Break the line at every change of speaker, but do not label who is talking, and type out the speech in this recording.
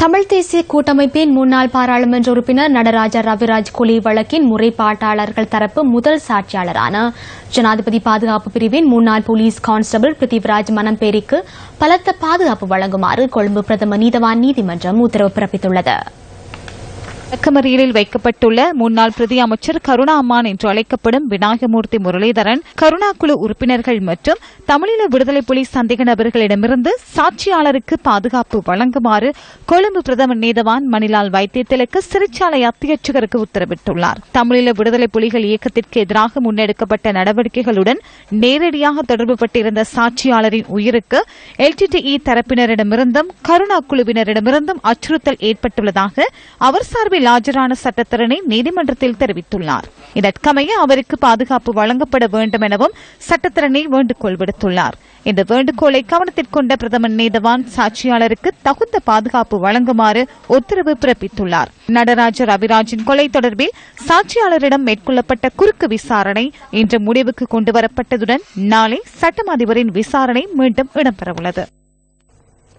தமிழ் தேசிய கூட்டமைப்பின் முன்னாள் பாராளுமன்ற உறுப்பினர் நடராஜா ரவிராஜ் கொலை வழக்கின் முறைப்பாட்டாளர்கள் தரப்பு முதல் சாட்சியாளரான ஜனாதிபதி பாதுகாப்பு பிரிவின் முன்னாள் போலீஸ் கான்ஸ்டபிள் பிருத்திவிராஜ் மனம்பேரிக்கு பலத்த பாதுகாப்பு வழங்குமாறு கொழும்பு பிரதம நீதவான் நீதிமன்றம் உத்தரவு பிறப்பித்துள்ளது.
விளக்கமறியலில் வைக்கப்பட்டுள்ள முன்னாள் பிரதி அமைச்சர் கருணா அம்மான் என்று அழைக்கப்படும் விநாயகமூர்த்தி முரளிதரன் கருணா குழு உறுப்பினர்கள் மற்றும் தமிழீழ விடுதலை புலி சந்தேக நபர்களிடமிருந்து சாட்சியாளருக்கு பாதுகாப்பு வழங்குமாறு கொழும்பு பிரதமர் நீதவான் மணிலால் வைத்தியத்திலுக்கு சிறைச்சாலை அத்தியட்சகருக்கு உத்தரவிட்டுள்ளார். தமிழீழ விடுதலை புலிகள் இயக்கத்திற்கு எதிராக முன்னெடுக்கப்பட்ட நடவடிக்கைகளுடன் நேரடியாக தொடர்புபட்டிருந்த சாட்சியாளரின் உயிருக்கு எல்டிடிஇ தரப்பினரிடமிருந்தும் கருணா குழுவினரிடமிருந்தும் அச்சுறுத்தல் ஏற்பட்டுள்ளதாக அவர் சார்பில் ஆஜரான சட்டத்தரணி நீதிமன்றத்தில் தெரிவித்துள்ளார். இதற்கமைய அவருக்கு பாதுகாப்பு வழங்கப்பட வேண்டும் எனவும் சட்டத்தரணி வேண்டுகோள் விடுத்துள்ளார். இந்த வேண்டுகோளை கவனத்திற்கொண்ட பிரதமர் நீதவான் சாட்சியாளருக்கு தகுந்த பாதுகாப்பு வழங்குமாறு உத்தரவு பிறப்பித்துள்ளார். நடராஜ ரவிராஜின் கொலை தொடர்பில் சாட்சியாளரிடம் மேற்கொள்ளப்பட்ட குறுக்கு விசாரணை இன்று முடிவுக்கு கொண்டுவரப்பட்டதுடன் நாளை சட்டம் அதிபரின் விசாரணை மீண்டும் இடம்பெறவுள்ளது.